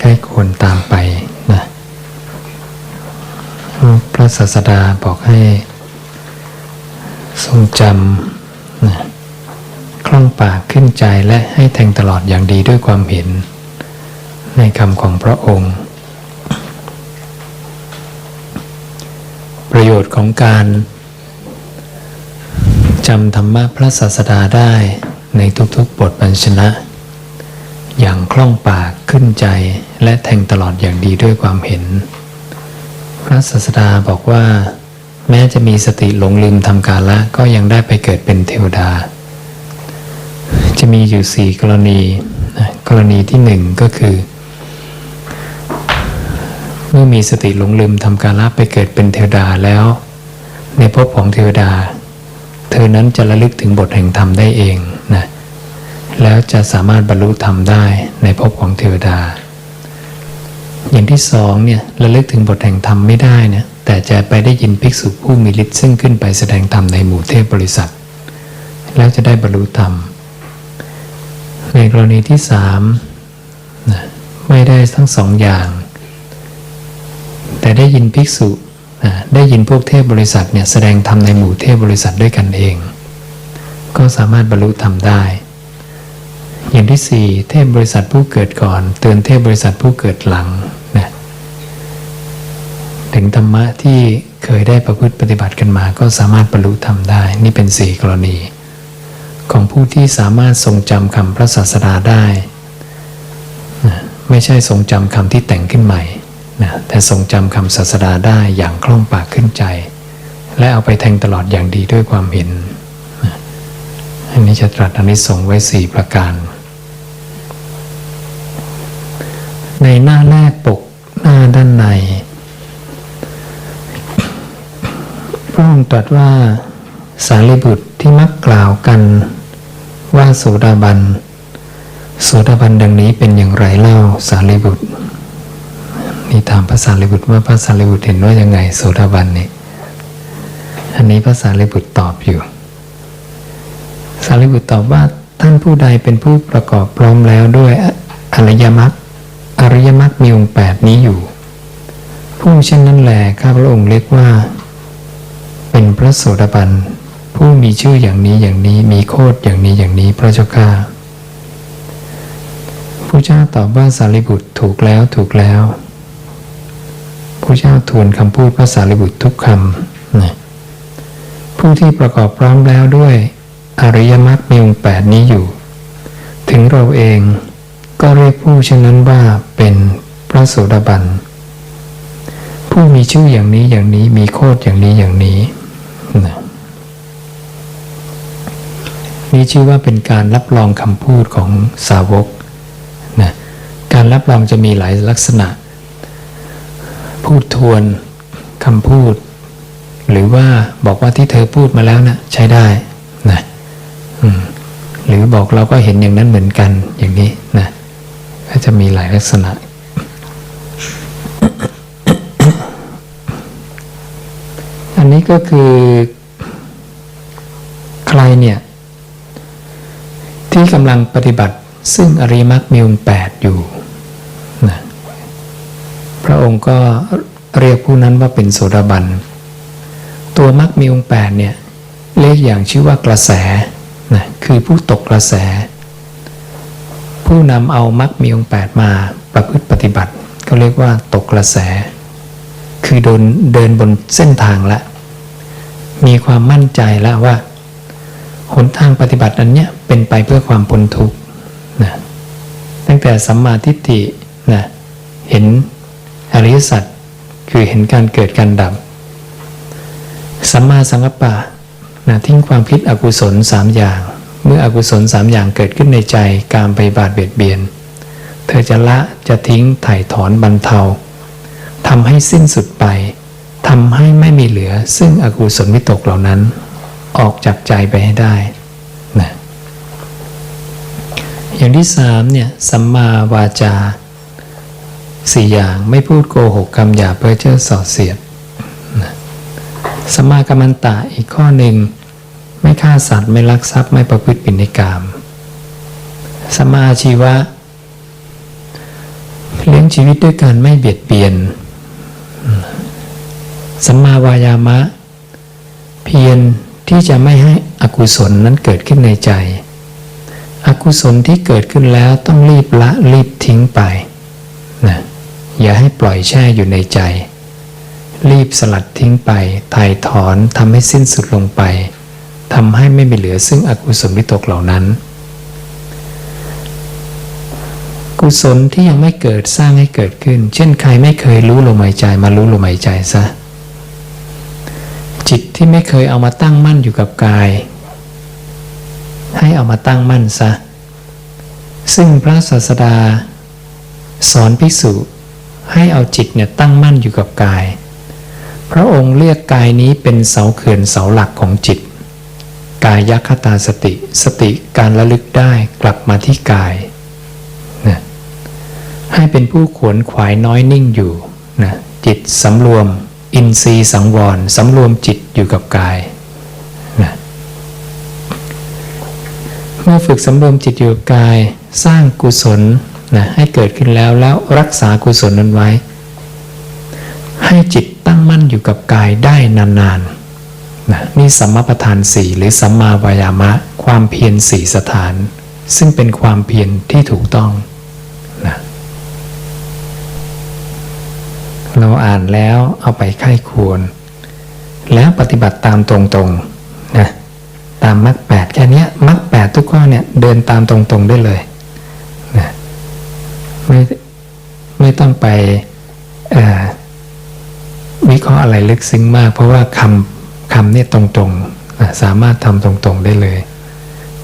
ใกล้ควรตามไปนะพระศาสดาบอกให้ ทรงจำนะคล่องปากขึ้นใจและให้แทงตลอดอย่างดีด้วยความเห็น ในคำของพระองค์ ประโยชน์ของการจำธรรมะพระศาสดาได้ในทุกๆบทบัญชนะ อย่างคล่องปากขึ้นใจและแทงตลอดอย่างดีด้วยความเห็น พระศาสดาบอกว่า แม้จะมีสติหลงลืมทำกาละก็ยังได้ไปเกิดเป็นเทวดา จะมีอยู่สี่กรณีกรณีที่หนึ่งก็คือ เมื่อมีสติหลงลืมทำกาละไปเกิดเป็นเทวดาแล้ว ในภพของเทวดา เธอนั้นจะระลึกถึงบทแห่งธรรมได้เองนะ แล้วจะสามารถบรรลุธรรมได้ในภพของเทวดา อย่างที่สองเนี่ยระลึกถึงบทแห่งธรรมไม่ได้เนี่ยแต่จะไปได้ยินภิกษุผู้มีฤทธิ์ซึ่งขึ้นไปแสดงธรรมในหมู่เทพบริษัท แล้วจะได้บรรลุธรรม ในกรณีที่สามนะไม่ได้ทั้งสองอย่าง แต่ได้ยินภิกษุนะได้ยินพวกเทพบริษัทเนี่ยแสดงธรรมในหมู่เทพบริษัทด้วยกันเอง ก็สามารถบรรลุธรรมได้ อย่างที่สี่เทพบริษัทผู้เกิดก่อน เตือนเทพบริษัทผู้เกิดหลังนะถึงธรรมะที่เคยได้ประพฤติปฏิบัติกันมา ก็สามารถบรรลุธรรมได้ นี่เป็นสี่กรณี ของผู้ที่สามารถทรงจำคำพระศาสดาได้นะไม่ใช่ทรงจำคำที่แต่งขึ้นใหม่นะแต่ทรงจำคำศาสดาได้อย่างคล่องปากขึ้นใจ และเอาไปแทงตลอดอย่างดีด้วยความเห็นนะอันนี้จะตรัสอนิสงส์ไว้สี่ประการ ในหน้าแรกปกหน้าด้านในพระองค์ตรัสว่าสารีบุตรที่มักกล่าวกันว่าโสดาบันโสดาบันดังนี้เป็นอย่างไรเล่าสารีบุตรนี่ถามพระสารีบุตรว่าพระสารีบุตรเห็นว่ายังไงโสดาบันนี่อันนี้พระสารีบุตรตอบอยู่ สารีบุตรตอบว่าท่านผู้ใดเป็นผู้ประกอบพร้อมแล้วด้วยอริยมรรค ริยมรรคมีองค์แปดนี้อยู่ ผู้เช่นนั้นแหละข้าพระองค์เรียกว่า เป็นพระโสดาบันผู้มีชื่ออย่างนี้อย่างนี้มีโคดอย่างนี้อย่างนี้พระเจ้าข้าผู้เจ้าตอบว่าสารีบุตรถูกแล้วถูกแล้วผู้เจ้าทวนคำพูดพระสารีบุตรทุกคำนะผู้ที่ประกอบพร้อมแล้วด้วย อริยมรรคมีองค์แปดนี้อยู่ ถึงเราเอง ก็เรียกผู้เช่นนั้นว่าเป็นพระโสดาบัน ผู้มีชื่ออย่างนี้อย่างนี้มีโคดอย่างนี้อย่างนี้นะนี่ชื่อว่าเป็นการรับรองคำพูดของสาวกนะการรับรองจะมีหลายลักษณะ พูดทวนคำพูด หรือว่าบอกว่าที่เธอพูดมาแล้วนะใช้ได้นะหรือบอกเราก็เห็นอย่างนั้นเหมือนกันอย่างนี้นะก็จะ ลายลักษณะ อันนี้ก็คือใครเนี่ย ที่กำลังปฏิบัติซึ่งอริมรรคมีองค์แปดอยู่นะพระองค์ก็เรียกผู้นั้นว่าเป็นโสดาบัน ตัวมรรคมีองค์แปดเนี่ยเรียกอย่างชื่อว่ากระแสนะคือผู้ตกกระแส ผู้นำเอามรรคมีองค์แปดมาประพฤติปฏิบัติก็เรียกว่าตกกระแส คือเดินเดินบนเส้นทางแล้วมีความมั่นใจแล้วว่าหนทางปฏิบัติอันเนี้ยเป็นไปเพื่อความพ้นทุกข์นะตั้งแต่สัมมาทิฏฐินะเห็นอริยสัจคือเห็นการเกิดการดับสัมมาสังกัปปะนะทิ้งความคิดอกุศลสามอย่าง เมื่ออกุศลสามอย่างเกิดขึ้นในใจการไปบาดเบียดเบียน เธอจะละจะทิ้งถ่ายถอนบรรเทาทำให้สิ้นสุดไปทำให้ไม่มีเหลือ ซึ่งอกุศลวิตกเหล่านั้น ออกจากใจไปให้ได้นะอย่างที่สามเนี่ยสัมมาวาจาสี่อย่างไม่พูดโกหกคำหยาเพ้อเจ้อส่อเสียดนะสัมมากัมมันตะอีกข้อหนึ่ง ไม่ฆ่าสัตว์ไม่ลักทรัพย์ไม่ประพฤติผิดในกาม สมาอาชีวะเรียกชีวิตด้วยการไม่เบียดเบียนสัมมาวายามะ เพียรที่จะไม่ให้อกุศลนั้นเกิดขึ้นในใจ อกุศลที่เกิดขึ้นแล้วต้องรีบละรีบทิ้งไปนะอย่าให้ปล่อยแช่อยู่ในใจ รีบสลัดทิ้งไปถ่ายถอนทำให้สิ้นสุดลงไป ทำให้ไม่มีเหลือซึ่งอกุศลวิตกเหล่านั้น กุศลที่ยังไม่เกิดสร้างให้เกิดขึ้น เช่นใครไม่เคยรู้ลมหายใจมารู้ลมหายใจซะจิตที่ไม่เคยเอามาตั้งมั่นอยู่กับกาย ให้เอามาตั้งมั่นซะ ซึ่งพระศาสดา สอนภิกษุให้เอาจิตเนี่ยตั้งมั่นอยู่กับกาย พระองค์เรียกกายนี้เป็นเสาเขื่อนเสาหลักของจิต กายยัคตาสติ สติการระลึกได้กลับมาที่กายนะให้เป็นผู้ขวนขวายน้อยนิ่งอยู่นะจิตสำรวม อินทรีย์สังวรสำรวมจิตอยู่กับกายนะเมื่อฝึกสำรวมจิตอยู่กับกาย สร้างกุศลนะให้เกิดขึ้นแล้วแล้วรักษากุศลนั้นไว้ ให้จิตตั้งมั่นอยู่กับกายได้นานๆ นะนี่สัมมาประธานสี่หรือสัมมาวายามะ ความเพียรสี่สถาน ซึ่งเป็นความเพียรที่ถูกต้องนะเราอ่านแล้วเอาไปไข้ควร แล้วปฏิบัติตามตรงๆนะตามมรรคแปดแค่นี้มรรคแปดทุกข้อเนี่ยเดินตามตรงๆได้เลยนะไม่ไม่ต้องไปวิเคราะห์อะไรลึกซึ้งมาก เพราะว่าคำ คำเนี่ยตรงๆ สามารถทำตรงๆได้เลย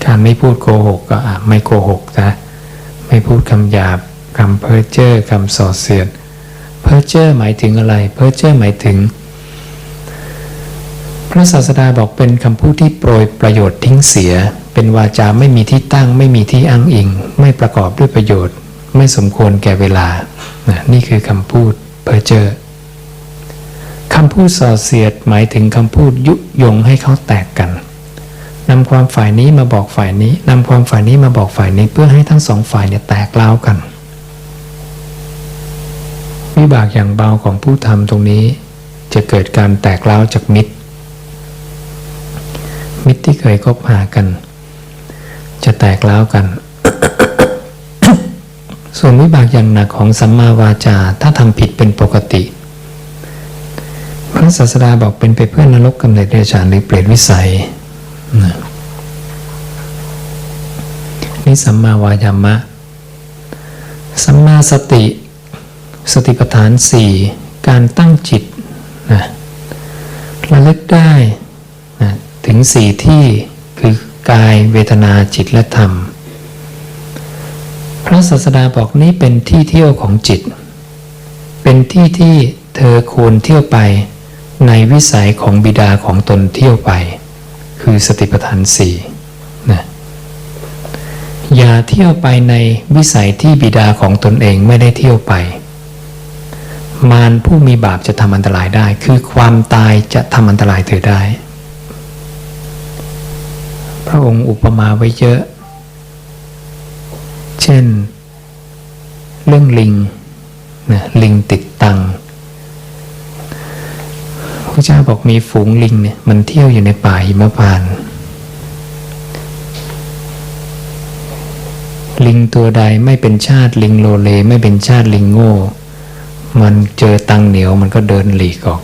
การไม่พูดโกหกก็ไม่โกหกนะไม่พูดคำหยาบคำเพ้อเจ้อคำส่อเสียด เพ้อเจ้อหมายถึงอะไร เพ้อเจ้อหมายถึง พระศาสดาบอกเป็นคำพูดที่โปรยประโยชน์ทิ้งเสีย เป็นวาจาไม่มีที่ตั้ง ไม่มีที่อ้างอิง ไม่ประกอบด้วยประโยชน์ ไม่สมควรแก่เวลา นี่คือคำพูดเพ้อเจ้อ คำพูดส่อเสียดหมายถึงคำพูดยุยงให้เขาแตกกันนำความฝ่ายนี้มาบอกฝ่ายนี้นำความฝ่ายนี้มาบอกฝ่ายนี้เพื่อให้ทั้งสองฝ่ายเนี่ยแตกเล้ากันวิบากอย่างเบาของผู้ทำตรงนี้ จะเกิดการแตกเล้าจากมิตร มิตรที่เคยคบหากัน จะแตกเล้ากัน ส่วนวิบากอย่างหนักของสัมมาวาจาถ้าทำผิดเป็นปกติ พระศาสดาบอกเป็นไปเพื่อนรกกำเนิดเดชานหรือเปรตวิสัยนะนี่สัมมาวายามะ สัมมาสติ สติปัฏฐานสี่การตั้งจิตนะระลึกได้นะถึงสี่ที่คือกายเวทนาจิตและธรรม พระศาสดาบอกนี้เป็นที่เที่ยวของจิต เป็นที่ที่เธอควรเที่ยวไป ในวิสัยของบิดาของตนเที่ยวไป คือสติปัฏฐานสี่นะอย่าเที่ยวไปในวิสัยที่บิดาของตนเองไม่ได้เที่ยวไป มารผู้มีบาปจะทำอันตรายได้ คือความตายจะทำอันตรายเธอได้ พระองค์อุปมาไว้เยอะ เช่น เรื่องลิงนะลิงติดตัง พระเจ้าบอกมีฝูงลิงเนี่ยมันเที่ยวอยู่ในป่าหิมพานต์ลิงตัวใดไม่เป็นชาติลิงโลเล ไม่เป็นชาติลิงโง่ มันเจอตังเหนียวมันก็เดินหลีกออก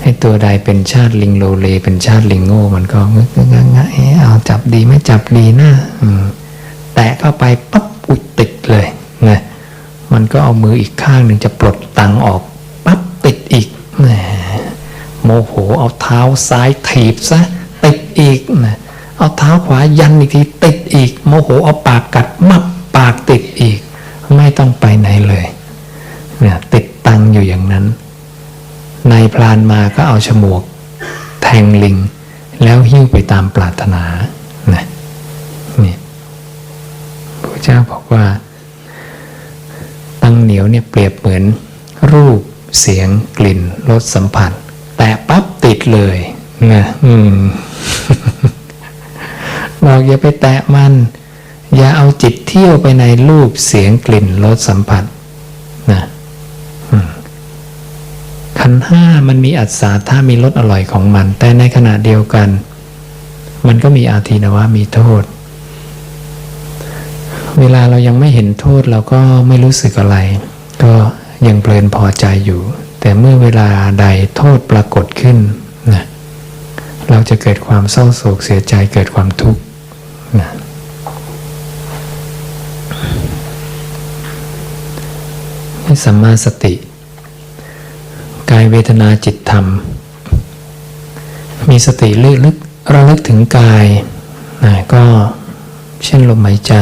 ให้ตัวใดเป็นชาติลิงโลเลเป็นชาติลิงโง่ มันก็งึกงงะเอ๊ะเอาจับดีไม่จับดีนะแตะเข้าไปปั๊บอุดติดเลยนะมันก็เอามืออีกข้างหนึ่งจะปลดตังออกปั๊บติดอีกแหม โมโหเอาเท้าซ้ายถีบซะติดอีกนะเอาเท้าขวายันอีกทีติดอีก โมโหเอาปากกัดมับปากติดอีก ไม่ต้องไปไหนเลยเนี่ยติดตังอยู่อย่างนั้นนายพรานมาก็เอาฉมวก แทงลิง แล้วหิ้วไปตามปรารถนานะนี่พระเจ้าบอกว่า ตังเหนียวเนี่ยเปรียบเหมือนรูปเสียงกลิ่นรสสัมผัส แต่ปั๊บติดเลยนะอืมบอกอย่าไปแตะมัน อย่าเอาจิตเที่ยวไปในรูปเสียงกลิ่นรสสัมผัสนะขันห้ามันมีอัศาถ้ามีรสอร่อยของมัน แต่ในขณะเดียวกัน มันก็มีอาทีนวะมีโทษ เวลาเรายังไม่เห็นโทษเราก็ไม่รู้สึกอะไร ก็ยังเพลินพอใจอยู่ แต่เมื่อเวลาใดโทษปรากฏขึ้นนะเราจะเกิดความเศร้าโศกเสียใจเกิดความทุกข์นะสัมมาสติ กายเวทนาจิตธรรม มีสติลึกลึกระลึกถึงกายนะก็เช่นลมหายใจ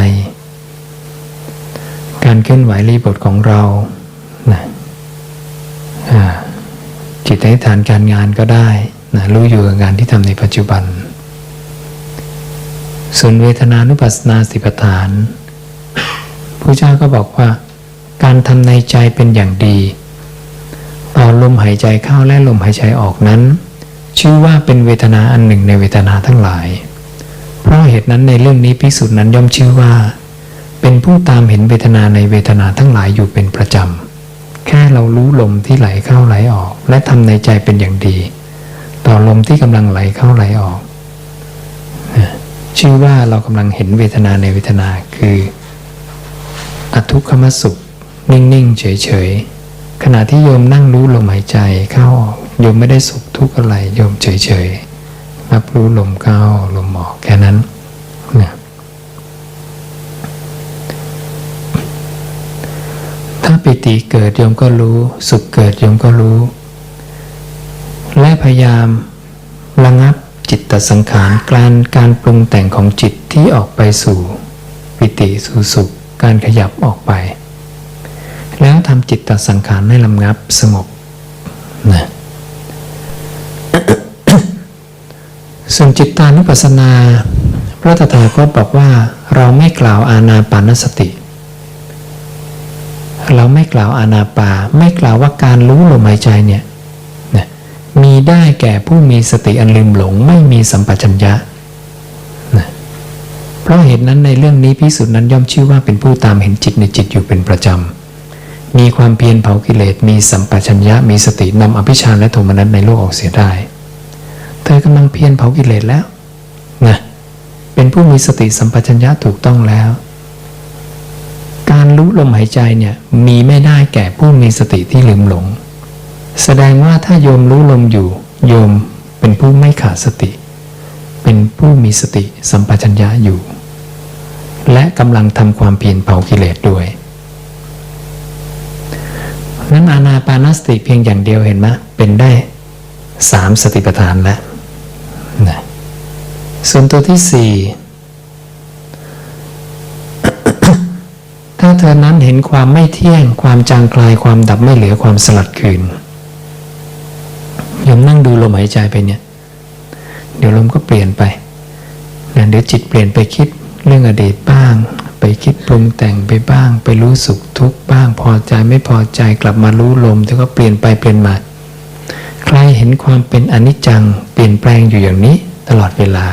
การเคลื่อนไหวรีบทของเรานะ จิตในฐานการงานก็ได้นะรู้อยู่กับงานที่ทำในปัจจุบัน ส่วนเวทนานุปัสสนาสิปฏฐานพระเจ้าก็บอกว่า การทำในใจเป็นอย่างดีต่อลมหายใจเข้าและลมหายใจออกนั้น ชื่อว่าเป็นเวทนาอันหนึ่งในเวทนาทั้งหลาย เพราะเหตุนั้นในเรื่องนี้ภิกษุนั้นย่อมชื่อว่า เป็นผู้ตามเห็นเวทนาในเวทนาทั้งหลายอยู่เป็นประจำ แค่เรารู้ลมที่ไหลเข้าไหลออก และทำในใจเป็นอย่างดี ต่อลมที่กำลังไหลเข้าไหลออก ชื่อว่าเรากำลังเห็นเวทนาในเวทนาคือ อทุกขมสุข นิ่งๆ เฉยๆ ขณะที่โยมนั่งรู้ลมหายใจเข้าออกโยมไม่ได้สุขทุกข์อะไรโยมเฉยๆรับรู้ลมเข้าลมออกแค่นั้นนะ ถ้าปิติเกิดโยมก็รู้ สุขเกิดโยมก็รู้ และพยายามระงับจิตตสังขารการการปรุงแต่งของจิตที่ออกไปสู่ ปิติสู่สุข การขยับออกไป แล้วทำจิตตสังขารให้ลำงับสงบนะส่วนจิตตานุปัสสนา พระตถาคตบอกว่าเราไม่กล่าวอาณาปานสติเเราไม่กล่าวอาณาปา ไม่กล่าวว่าการรู้ลมหายใจเนี่ยนะมีได้แก่ผู้มีสติอันลืมหลง ไม่มีสัมปชัญญะนะเพราะเหตุนั้นในเรื่องนี้พิสุทธินั้นย่อมชื่อว่าเป็นผู้ตามเห็นจิตในจิตอยู่เป็นประจำ มีความเพียรเผากิเลสมีสัมปชัญญะ มีสตินำอภิชฌาและโทมนัสในโลกออกเสียได้ เธอกำลังเพียรเผากิเลสแล้วนะเป็นผู้มีสติสัมปชัญญะถูกต้องแล้ว รู้ลมหายใจเนี่ยมีไม่ได้แก่ผู้มีสติที่ลืมหลง แสดงว่าถ้าโยมรู้ลมอยู่ โยมเป็นผู้ไม่ขาดสติ เป็นผู้มีสติสัมปชัญญะอยู่ และกำลังทำความเพียรเผากิเลสด้วยนั้นอานาปานสติเพียงอย่างเดียวเห็นไหมเป็นได้สามสติปัฏฐานแล้วนะส่วนตัวที่สี่ ถ้าเธอนั้นเห็นความไม่เที่ยง ความจางคลายความดับไม่เหลือความสลัดคืนยมนั่งดูลมหายใจไปเนี่ย เดี๋ยวลมก็เปลี่ยนไปนะเดี๋ยวจิตเปลี่ยนไปคิดเรื่องอดีตบ้าง ไปคิดปรุงแต่งไปบ้าง ไปรู้สุขทุกข์บ้าง พอใจไม่พอใจกลับมารู้ลมแล้วก็เปลี่ยนไปเปลี่ยนมาใครเห็นความเป็นอนิจจัง เปลี่ยนแปลงอยู่อย่างนี้ตลอดเวลา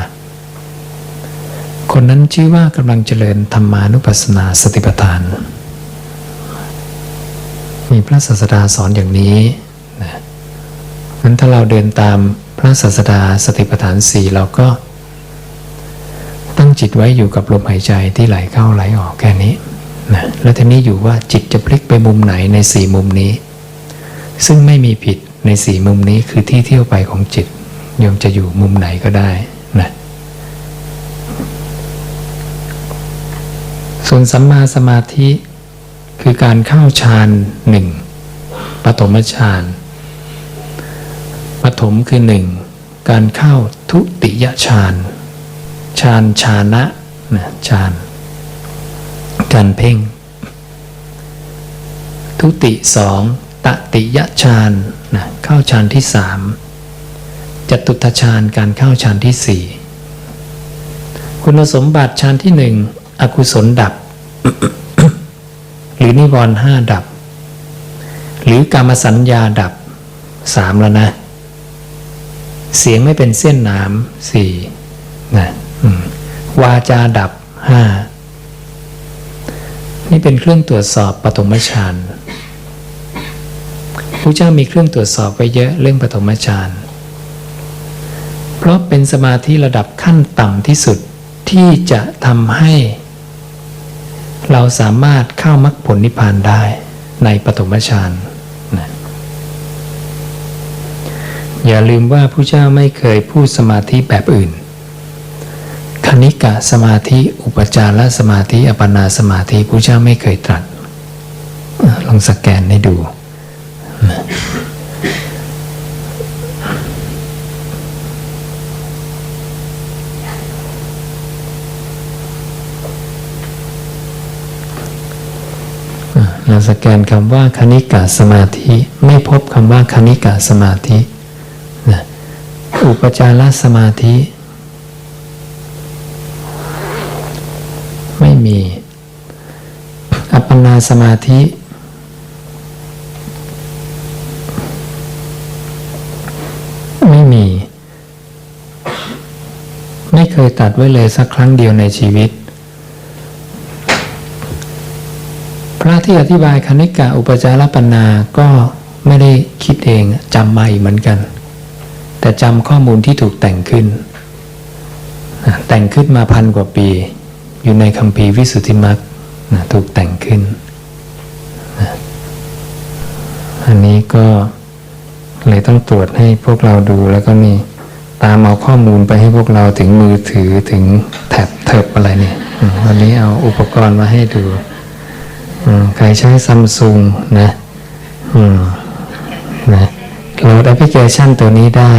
คนนั้นชื่อว่ากำลังเจริญธรรมานุปัสสนาสติปัฏฐาน มีพระศาสดาสอนอย่างนี้นะงั้นถ้าเราเดินตามพระศาสดาสติปัฏฐานสี่เราก็ ตั้งจิตไว้อยู่กับลมหายใจที่ไหลเข้าไหลออกแค่นี้นะแล้วทีนี้อยู่ว่าจิตจะพลิกไปมุมไหนในสี่มุมนี้ ซึ่งไม่มีผิดในสี่มุมนี้คือที่เที่ยวไปของจิตโยมจะอยู่มุมไหนก็ได้ ส่วนสัมมาสมาธิคือการเข้าฌานหนึ่งปฐมฌานปฐมคือหนึ่งการเข้าทุติยฌานฌานฌานะนะฌานการเพ่ง ทุติสองตติยฌานนะเข้าฌานที่สามจตุตฌานการเข้าฌานที่สี่คุณสมบัติฌานที่หนึ่งอกุศลดับ หรือนิวรณ์ห้าดับ หรือกรรมสัญญาดับสามแล้วนะ เสียงไม่เป็นเส้นหนามสี่นะวาจาดับห้านี่เป็นเครื่องตรวจสอบปฐมฌานพระเจ้ามีเครื่องตรวจสอบไว้เยอะเรื่องปฐมฌานเพราะเป็นสมาธิระดับขั้นต่ำที่สุดที่จะทำให้ เราสามารถเข้ามรรคผลนิพพานได้ในปฐมฌานนะอย่าลืมว่าผู้เจ้าไม่เคยพูดสมาธิแบบอื่น คณิกะสมาธิ อุปจารสมาธิ อัปนาสมาธิผู้เจ้าไม่เคยตรัส ลองสแกนให้ดูนะ เราสแกนคำว่าคณิกะสมาธิ ไม่พบคำว่าคณิกะสมาธินะอุปจารสมาธิ ไม่มี อัปปนาสมาธิ ไม่มี ไม่เคยตัดไว้เลยสักครั้งเดียวในชีวิต ที่อธิบายคณิกะอุปจารปัญนาก็ไม่ได้คิดเองจำมาอีกเหมือนกัน แต่จำข้อมูลที่ถูกแต่งขึ้น แต่งขึ้นมาพันกว่าปี อยู่ในคัมภีร์วิสุทธิมรรคถูกแต่งขึ้น อันนี้ก็เลยต้องตรวจให้พวกเราดูแล้วก็นี่ตามเอาข้อมูลไปให้พวกเราถึงมือถือถึงแท็บเทิบอะไรนี่วันนี้เอาอุปกรณ์มาให้ดู ใครใช้ซัมซุงนะนะโหลดแอปพลิเคชันตัวนี้ได้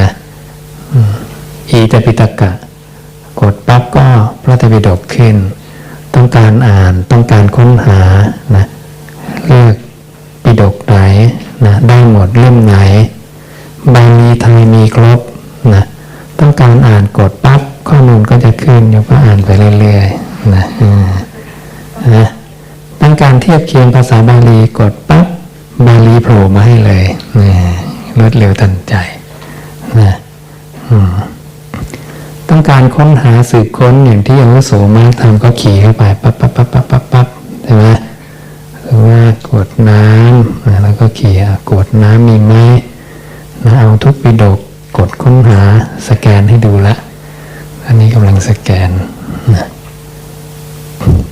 นะอีตปิตกะ กดปั๊บก็พระตรปิฎกขึ้น ต้องการอ่านต้องการค้นหานะเลือกปิฎกไหนนะได้หมดเล่มไหนบาลีไทยมีครบนะต้องการอ่านกดปั๊บข้อมูลก็จะขึ้นโยมก็อ่านไปเรื่อยๆนะนะ ต้องการเทียบเคียงภาษาบาลีกดปั๊บบาลีโผล่มาให้เลยนะรวดเร็วทันใจนะต้องการค้นหาสืบค้นอย่างที่อาวุโสมากทำก็ขี่เข้าไปปั๊บปั๊บปั๊บปั๊บปั๊บปั๊บใช่ไหมหรือว่ากดน้ำอะแล้วก็ขี่กดน้ำมีไหมนะเอาทุกปิดกกดค้นหาสแกนให้ดูละ อันนี้กำลังสแกนนะ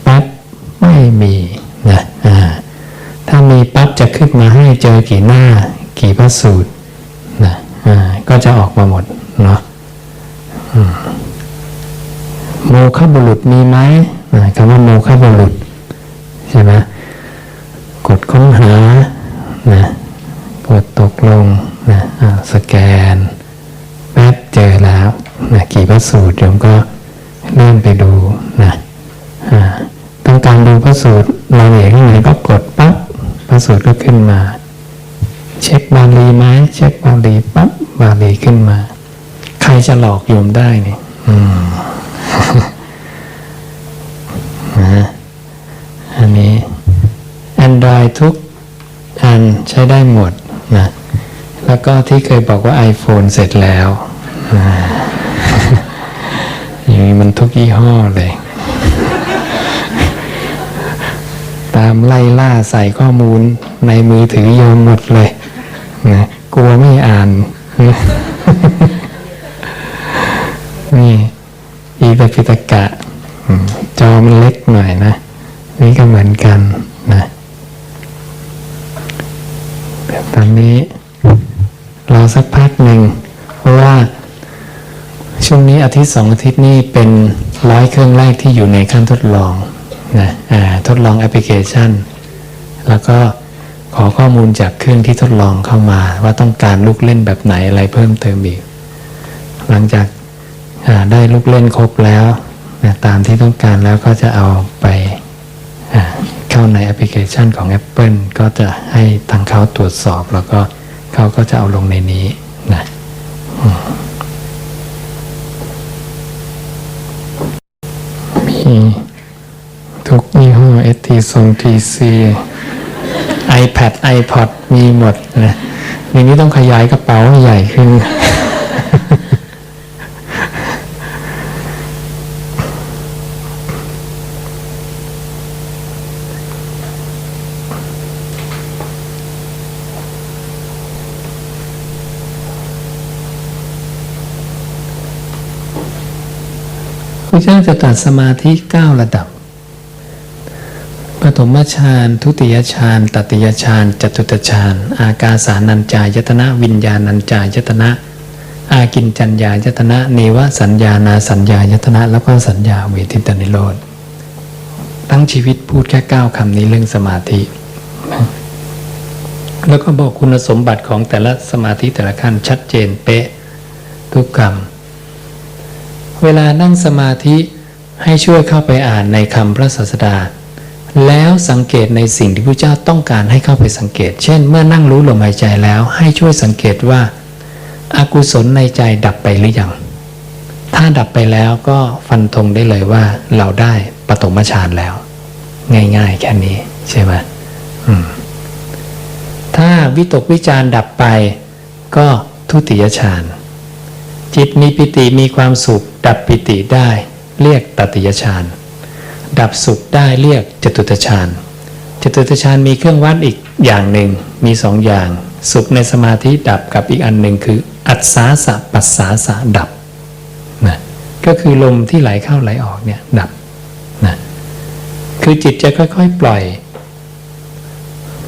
ปั๊บไม่มี นะอ่าถ้ามีปั๊บจะขึ้นมาให้เจอกี่หน้า กี่พระสูตรนะอ่าก็จะออกมาหมดเนาะโมฆะบุรุษมีไหมคำว่าโมฆะบุรุษใช่ไหมกดค้นหานะกดตกลงนะสแกนแป๊บเจอแล้วนะกี่พระสูตรโยมก็เลื่อนไปดูนะอ่าต้องการดูพระสูตร เราเอกที่ไหนก็กดปั๊บพระสูตรก็ขึ้นมา เช็คบาลีไหมเช็คบาลีปั๊บบาลีขึ้นมา ใครจะหลอกโยมได้เนี่ยอืมนะอันนี้ Android ทุกอันใช้ได้หมดนะแล้วก็ที่เคยบอกว่า iPhone เสร็จแล้วนะอย่างนี้มันทุกยี่ห้อเลย ตามไล่ล่าใส่ข้อมูลในมือถือโยมหมดเลยนะกลัวไม่อ่านนี่อีตปิตกะจอมันเล็กหน่อยนะ นี่ก็เหมือนกันนะแต่ตอนนี้รอสักพักหนึ่งเพราะว่าช่วงนี้อาทิตย์สองอาทิตย์นี้เป็นร้อยเครื่องแรกที่อยู่ในขั้นทดลอง นะทดลองแอปพลิเคชัน แล้วก็ขอข้อมูลจากเครื่องที่ทดลองเข้ามา ว่าต้องการลูกเล่นแบบไหนอะไรเพิ่มเติมอีก หลังจากได้ลูกเล่นครบแล้วนะตามที่ต้องการแล้วก็จะเอาไปเข้าในแอปพลิเคชันของ Apple ก็จะให้ทางเขาตรวจสอบ แล้วก็เขาก็จะเอาลงในนี้นะอืมมี ทุกยี่ห้อเอทีซงทีซีไอแพดไอพอดมีหมดนะอย่นี้ต้องขยายกระเป๋าใหญ่ขึ้น พระเจ้าจะตัดสมาธิเก้าระดับ ฐมฌานทุติยฌานตติยฌานจตุตฌานอากาสานัญจายตนะวิญญาณัญจายตนะ อากินจัญญายตนะเนวสัญญานาสัญญายตนะ แล้วก็สัญญาเวทิตานิโรธทั้งชีวิตพูดแค่เก้าคำนี้เรื่องสมาธิ แล้วก็บอกคุณสมบัติของแต่ละสมาธิแต่ละขั้นชัดเจนเป๊ะทุกคำเวลานั่งสมาธิให้ช่วยเข้าไปอ่านในคำพระศาสดา แล้วสังเกตในสิ่งที่พระเจ้าต้องการให้เข้าไปสังเกต เช่น เมื่อนั่งรู้ลมหายใจแล้วให้ช่วยสังเกตว่าอากุศลในใจดับไปหรือยัง ถ้าดับไปแล้วก็ฟันธงได้เลยว่าเราได้ปฐมฌานแล้ว ง่าย ๆ แค่นี้ใช่ไหมมถ้าวิตกวิจารดับไป ก็ทุติยฌาน จิตมีปิติมีความสุข ดับปิติได้ เรียกตติยฌาน ดับสุขได้เรียกจตุตฌานจตุตฌานมีเครื่องวัดอีกอย่างหนึ่งมีสองอย่าง สุขในสมาธิดับกับอีกอันหนึ่งคือ อัศสาสะปัสสาสะดับนะก็คือลมที่ไหลเข้าไหลออกเนี่ยดับนะคือจิตจะค่อยๆ ปล่อย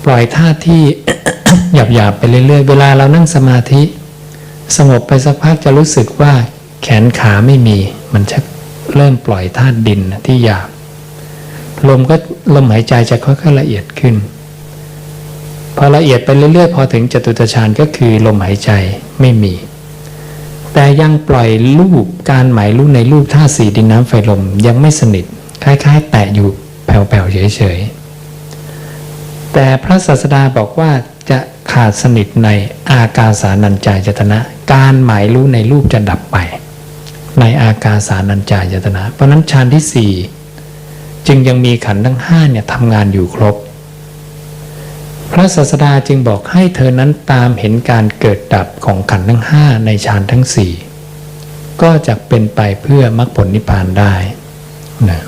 ปล่อยท่าที่หยาบๆไปเรื่อยๆ เวลาเรานั่งสมาธิ สงบไปสักพักจะรู้สึกว่าแขนขาไม่มี มันชักเริ่มปล่อยธาตุดินที่หยาบ ลมก็ลมหายใจจะค่อยๆละเอียดขึ้น พอละเอียดไปเรื่อยๆ พอถึงจตุตฌานก็คือลมหายใจไม่มี แต่ยังปล่อยรูปการหมายรูปในรูปธาตุสีดินน้ำไฟลมยังไม่สนิทคล้ายๆ แตะอยู่แผ่วๆเฉยๆ แต่พระศาสดาบอกว่าจะขาดสนิทในอากาสานัญจายตนะ การหมายรู้ในรูปจะดับไป ในอากาสานัญจายตนะ เพราะฉะนั้นฌานที่สี่ จึงยังมีขันทั้งห้าเนี่ยทำงานอยู่ครบ พระศาสดาจึงบอกให้เธอนั้นตามเห็นการเกิดดับของขันทั้งห้าในฌานทั้งสี่ก็จะเป็นไปเพื่อมรรคผลนิพพานได้นะ